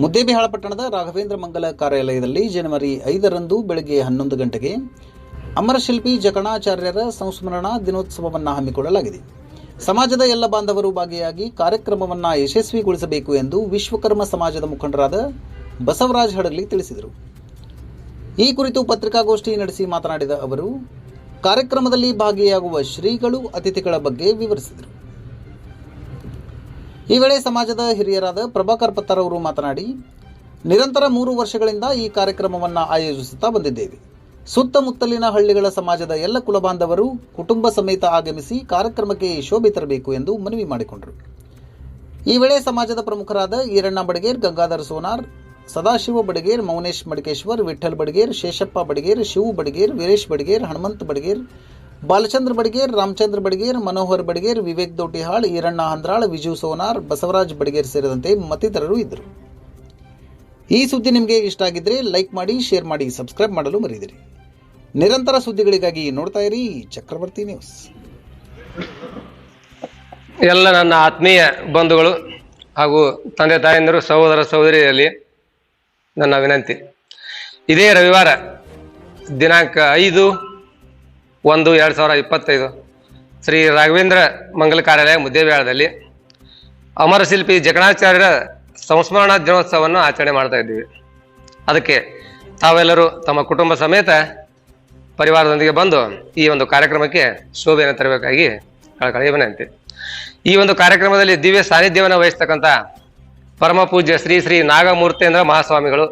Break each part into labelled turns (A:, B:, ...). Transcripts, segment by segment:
A: ಮುದ್ದೇಬಿಹಾಳ ಪಟ್ಟಣದ ರಾಘವೇಂದ್ರ ಮಂಗಲ ಕಾರ್ಯಾಲಯದಲ್ಲಿ ಜನವರಿ ಐದರಂದು ಬೆಳಗ್ಗೆ ಹನ್ನೊಂದು ಗಂಟೆಗೆ ಅಮರಶಿಲ್ಪಿ ಜಕಣಾಚಾರ್ಯರ ಸಂಸ್ಮರಣಾ ದಿನೋತ್ಸವವನ್ನು ಹಮ್ಮಿಕೊಳ್ಳಲಾಗಿದೆ. ಸಮಾಜದ ಎಲ್ಲ ಬಾಂಧವರು ಭಾಗಿಯಾಗಿ ಕಾರ್ಯಕ್ರಮವನ್ನು ಯಶಸ್ವಿಗೊಳಿಸಬೇಕು ಎಂದು ವಿಶ್ವಕರ್ಮ ಸಮಾಜದ ಮುಖಂಡರಾದ ಬಸವರಾಜ್ ಹಡಗಲಿ ತಿಳಿಸಿದರು. ಈ ಕುರಿತು ಪತ್ರಿಕಾಗೋಷ್ಠಿ ನಡೆಸಿ ಮಾತನಾಡಿದ ಅವರು, ಕಾರ್ಯಕ್ರಮದಲ್ಲಿ ಭಾಗಿಯಾಗುವ ಶ್ರೀಗಳು ಅತಿಥಿಗಳ ಬಗ್ಗೆ ವಿವರಿಸಿದರು. ಈ ವೇಳೆ ಸಮಾಜದ ಹಿರಿಯರಾದ ಪ್ರಭಾಕರ್ ಪತ್ತರ್ ಅವರು ಮಾತನಾಡಿ, ನಿರಂತರ ಮೂರು ವರ್ಷಗಳಿಂದ ಈ ಕಾರ್ಯಕ್ರಮವನ್ನು ಆಯೋಜಿಸುತ್ತಾ ಬಂದಿದ್ದೇವೆ. ಸುತ್ತಮುತ್ತಲಿನ ಹಳ್ಳಿಗಳ ಸಮಾಜದ ಎಲ್ಲ ಕುಲಬಾಂಧವರು ಕುಟುಂಬ ಸಮೇತ ಆಗಮಿಸಿ ಕಾರ್ಯಕ್ರಮಕ್ಕೆ ಶೋಭೆ ತರಬೇಕು ಎಂದು ಮನವಿ ಮಾಡಿಕೊಂಡರು. ಈ ವೇಳೆ ಸಮಾಜದ ಪ್ರಮುಖರಾದ ಈರಣ್ಣ ಬಡಗೇರ್, ಗಂಗಾಧರ ಸೋನಾರ್, ಸದಾಶಿವ ಬಡಗೇರ್, ಮೌನೇಶ್ ಮಡಿಕೇಶ್ವರ್, ವಿಠ್ಠಲ್ ಬಡಗೇರ್, ಶೇಷಪ್ಪ ಬಡಗೇರ್, ಶಿವು ಬಡಗೇರ್, ವೀರೇಶ್ ಬಡಗೇರ್, ಹನುಮಂತ್ ಬಡಗೇರ್ ಬಾಲಚಂದ್ರ ಬಡಗೇರ್, ರಾಮಚಂದ್ರ ಬಡಗೇರ್, ಮನೋಹರ್ ಬಡಗೇರ್, ವಿವೇಕ್ ದೊಡ್ಡಿಹಾಳ್, ಈರಣ್ಣ ಹಂದ್ರಾಳ್ ವಿಜು ಸೋನಾರ್, ಬಸವರಾಜ್ ಬಡಗೇರ್ ಸೇರಿದಂತೆ ಮತ್ತಿತರರು ಇದ್ದರು. ಈ ಸುದ್ದಿ ನಿಮಗೆ ಇಷ್ಟ ಆಗಿದ್ರೆ ಲೈಕ್ ಮಾಡಿ, ಶೇರ್ ಮಾಡಿ, ಸಬ್ಸ್ಕ್ರೈಬ್ ಮಾಡಲು ಮರೆಯದಿರಿ ನಿರಂತರ ಸುದ್ದಿಗಳಿಗಾಗಿ ನೋಡ್ತಾ ಇರಿ ಚಕ್ರವರ್ತಿ ನ್ಯೂಸ್.
B: ಎಲ್ಲ ನನ್ನ ಆತ್ಮೀಯ ಬಂಧುಗಳು ಹಾಗೂ ತಂದೆ ತಾಯಂದಿರು, ಸಹೋದರ ಸಹೋದರಿಯಲ್ಲಿ ನನ್ನ ವಿನಂತಿ. ಇದೇ ರವಿವಾರ, ದಿನಾಂಕ ಐದು ಒಂದು ಎರಡು ಸಾವಿರ ಇಪ್ಪತ್ತೈದು. ಶ್ರೀ ರಾಘವೇಂದ್ರ ಮಂಗಲ ಕಾರ್ಯಾಲಯ ಮುದ್ದೇಬೇಳದಲ್ಲಿ ಅಮರಶಿಲ್ಪಿ ಜಕಣಾಚಾರ್ಯರ ಸಂಸ್ಮರಣಾ ದಿನೋತ್ಸವವನ್ನು ಆಚರಣೆ ಮಾಡ್ತಾ ಇದ್ದೀವಿ. ಅದಕ್ಕೆ ತಾವೆಲ್ಲರೂ ತಮ್ಮ ಕುಟುಂಬ ಸಮೇತ ಪರಿವಾರದೊಂದಿಗೆ ಬಂದು ಈ ಒಂದು ಕಾರ್ಯಕ್ರಮಕ್ಕೆ ಶೋಭೆಯನ್ನು ತರಬೇಕಾಗಿ ಕಳಕಳಿಯವನೇ ವಿನಂತಿ. ಈ ಒಂದು ಕಾರ್ಯಕ್ರಮದಲ್ಲಿ ದಿವ್ಯ ಸಾನ್ನಿಧ್ಯವನ್ನು ವಹಿಸ್ತಕ್ಕಂಥ ಪರಮ ಪೂಜ್ಯ ಶ್ರೀ ಶ್ರೀ ನಾಗಮೂರ್ತೇಂದ್ರ ಮಹಾಸ್ವಾಮಿಗಳು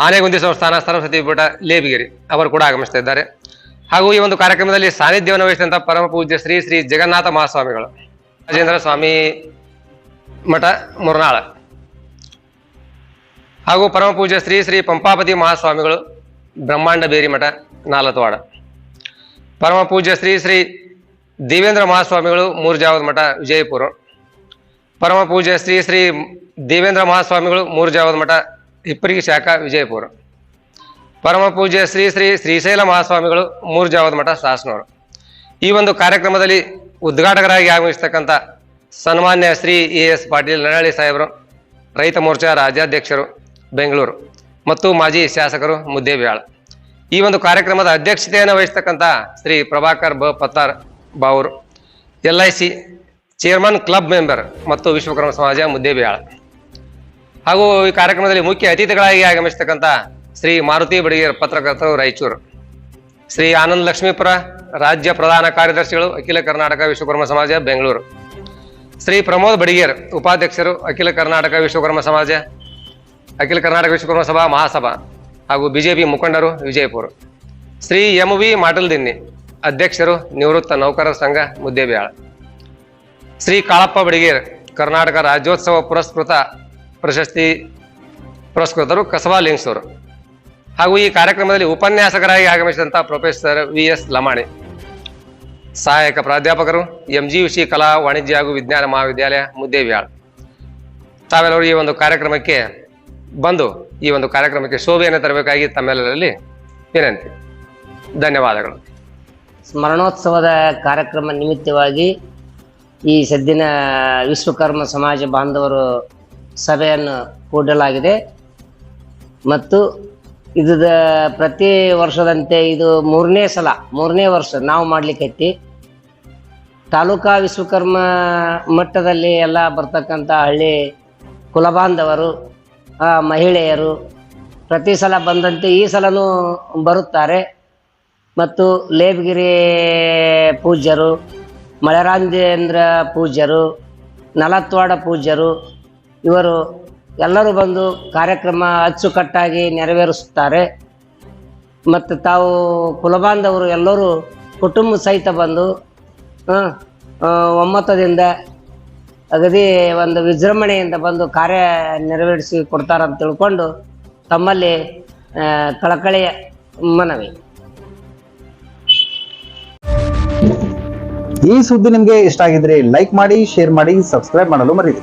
B: ಆನೆಗುಂದಿ ಸಂಸ್ಥಾನ ಸರಸ್ವತಿ ಪೀಠ ಲೇಬಿಗಿರಿ. ಅವರು ಕೂಡ ಆಗಮಿಸ್ತಾ ಹಾಗೂ ಈ ಒಂದು ಕಾರ್ಯಕ್ರಮದಲ್ಲಿ ಸಾನ್ನಿಧ್ಯವನ್ನು ವಹಿಸಿದಂಥ ಪರಮ ಪೂಜ್ಯ ಶ್ರೀ ಶ್ರೀ ಜಗನ್ನಾಥ ಮಹಾಸ್ವಾಮಿಗಳು. ರಾಜೇಂದ್ರ ಸ್ವಾಮಿ ಮಠ ಮುರ್ನಾಳ. ಹಾಗೂ ಪರಮ ಪೂಜ್ಯ ಶ್ರೀ ಶ್ರೀ ಪಂಪಾಪತಿ ಮಹಾಸ್ವಾಮಿಗಳು ಬ್ರಹ್ಮಾಂಡ ಬೇರಿ ಮಠ ನಾಲತ್ವಾಡ. ಪರಮ ಪೂಜ್ಯ ಶ್ರೀ ಶ್ರೀ ದೇವೇಂದ್ರ ಮಹಾಸ್ವಾಮಿಗಳು ಮೂರ್ಜಾವದ ಮಠ ವಿಜಯಪುರ. ಪರಮ ಪೂಜ್ಯ ಶ್ರೀ ಶ್ರೀ ದೇವೇಂದ್ರ ಮಹಾಸ್ವಾಮಿಗಳು ಮೂರ್ಜಾವದ ಮಠ ಹಿಪ್ಪರಿಗಿ ಶಾಖಾ ವಿಜಯಪುರ. ಪರಮ ಪೂಜ್ಯ ಶ್ರೀ ಶ್ರೀ ಶ್ರೀಶೈಲ ಮಹಾಸ್ವಾಮಿಗಳು ಮೂರ್ಜಾವದ ಮಠ ಶಾಸನವರು ಈ ಒಂದು ಕಾರ್ಯಕ್ರಮದಲ್ಲಿ ಉದ್ಘಾಟಕರಾಗಿ ಆಗಮಿಸ್ತಕ್ಕಂಥ ಸನ್ಮಾನ್ಯ ಶ್ರೀ ಎ ಎಸ್ ಪಾಟೀಲ್ ನರಳಿ ಸಾಹೇಬರು, ರೈತ ಮೋರ್ಚಾ ರಾಜ್ಯಾಧ್ಯಕ್ಷರು ಬೆಂಗಳೂರು ಮತ್ತು ಮಾಜಿ ಶಾಸಕರು ಮುದ್ದೇಬಿಯಾಳ ಈ ಒಂದು ಕಾರ್ಯಕ್ರಮದ ಅಧ್ಯಕ್ಷತೆಯನ್ನು ವಹಿಸ್ತಕ್ಕಂಥ ಶ್ರೀ ಪ್ರಭಾಕರ್ ಬ Pattar Bavuru, L I C chairman club member ಮತ್ತು ವಿಶ್ವಕರ್ಮ ಸಮಾಜ ಮುದ್ದೇಬಿಹಾಳ್. ಹಾಗೂ ಈ ಕಾರ್ಯಕ್ರಮದಲ್ಲಿ ಮುಖ್ಯ ಅತಿಥಿಗಳಾಗಿ ಆಗಮಿಸ್ತಕ್ಕಂಥ ಶ್ರೀ ಮಾರುತಿ ಬಡಿಗೇರ್ ಪತ್ರಕರ್ತರು ರಾಯಚೂರು. ಶ್ರೀ ಆನಂದ್ ಲಕ್ಷ್ಮೀಪುರ ರಾಜ್ಯ ಪ್ರಧಾನ ಕಾರ್ಯದರ್ಶಿಗಳು ಅಖಿಲ ಕರ್ನಾಟಕ ವಿಶ್ವಕರ್ಮ ಸಮಾಜ ಬೆಂಗಳೂರು. ಶ್ರೀ ಪ್ರಮೋದ್ ಬಡಿಗೇರ್ ಉಪಾಧ್ಯಕ್ಷರು ಅಖಿಲ ಕರ್ನಾಟಕ ವಿಶ್ವಕರ್ಮ ಸಮಾಜ, ಅಖಿಲ ಕರ್ನಾಟಕ ವಿಶ್ವಕರ್ಮ ಸಭಾ ಮಹಾಸಭಾ ಹಾಗೂ ಬಿಜೆಪಿ ಮುಖಂಡರು ವಿಜಯಪುರ. ಶ್ರೀ ಎಂ ವಿ ಮಾಟಲ್ದಿನ್ನಿ ಅಧ್ಯಕ್ಷರು ನಿವೃತ್ತ ನೌಕರರ ಸಂಘ ಮುದ್ದೇಬ್ಯಾಳ. ಶ್ರೀ ಕಾಳಪ್ಪ ಬಡಿಗೇರ್ ಕರ್ನಾಟಕ ರಾಜ್ಯೋತ್ಸವ ಪುರಸ್ಕೃತ ಪ್ರಶಸ್ತಿ ಪುರಸ್ಕೃತರು ಕಸಬಾ ಲಿಂಗ್ಸೂರು ಹಾಗೂ ಈ ಕಾರ್ಯಕ್ರಮದಲ್ಲಿ ಉಪನ್ಯಾಸಕರಾಗಿ ಆಗಮಿಸಿದಂಥ ಪ್ರೊಫೆಸರ್ ವಿ ಎಸ್ ಲಮಾಣಿ. ಸಹಾಯಕ ಪ್ರಾಧ್ಯಾಪಕರು ಎಂ ಜಿ ವಿಶಿ ಕಲಾ, ವಾಣಿಜ್ಯ ಹಾಗೂ ವಿಜ್ಞಾನ ಮಹಾವಿದ್ಯಾಲಯ ಮುದ್ದೇವಿಯಾಳ್ ತಾವೆಲ್ಲರೂ ಈ ಒಂದು ಕಾರ್ಯಕ್ರಮಕ್ಕೆ ಬಂದು ಈ ಒಂದು ಕಾರ್ಯಕ್ರಮಕ್ಕೆ ಶೋಭೆಯನ್ನು ತರಬೇಕಾಗಿ ತಮ್ಮೆಲ್ಲರಲ್ಲಿ ವಿನಂತಿ. ಧನ್ಯವಾದಗಳು.
C: ಸ್ಮರಣೋತ್ಸವದ ಕಾರ್ಯಕ್ರಮ ನಿಮಿತ್ತವಾಗಿ ಈ ಸದ್ದಿನ ವಿಶ್ವಕರ್ಮ ಸಮಾಜ ಬಾಂಧವರು ಸಭೆಯನ್ನು ಕೂಡಲಾಗಿದೆ. ಮತ್ತು ಇದು ಪ್ರತಿ ವರ್ಷದಂತೆ ಇದು ಮೂರನೇ ಸಲ, ಮೂರನೇ ವರ್ಷ ನಾವು ಮಾಡ್ಲಿಕ್ಕೈತಿ ತಾಲೂಕಾ ವಿಶ್ವಕರ್ಮ ಮಟ್ಟದಲ್ಲಿ ಎಲ್ಲ ಬರ್ತಕ್ಕಂಥ ಹಳ್ಳಿ ಕುಲಬಾಂಧವರು ಮಹಿಳೆಯರು ಪ್ರತಿ ಸಲ ಬಂದಂತೆ ಈ ಸಲನೂ ಬರುತ್ತಾರೆ. ಮತ್ತು ಲೇಬಗಿರಿ ಪೂಜ್ಯರು ಮಳೆರಾಂಜೇಂದ್ರ ಪೂಜ್ಯರು, ನಲತ್ವಾಡ ಪೂಜ್ಯರು ಇವರು ಎಲ್ಲರೂ ಬಂದು ಕಾರ್ಯಕ್ರಮ ಅಚ್ಚುಕಟ್ಟಾಗಿ ನೆರವೇರಿಸುತ್ತಾರೆ. ಮತ್ತು ತಾವು ಕುಲಬಾಂಧವರು ಎಲ್ಲರೂ ಕುಟುಂಬ ಸಹಿತ ಬಂದು ಒಮ್ಮತದಿಂದ ಅಗದಿ ಒಂದು ವಿಜೃಂಭಣೆಯಿಂದ ಬಂದು ಕಾರ್ಯ ನೆರವೇರಿಸಿ ಕೊಡ್ತಾರಂತ ತಿಳ್ಕೊಂಡು ತಮ್ಮಲ್ಲಿ ಕಳಕಳಿಯ ಮನವಿ.
D: ಈ ಸುದ್ದಿ ನಿಮಗೆ ಇಷ್ಟ ಆಗಿದ್ರೆ ಲೈಕ್ ಮಾಡಿ ಶೇರ್ ಮಾಡಿ ಸಬ್ಸ್ಕ್ರೈಬ್ ಮಾಡಲು ಮರಿರಿ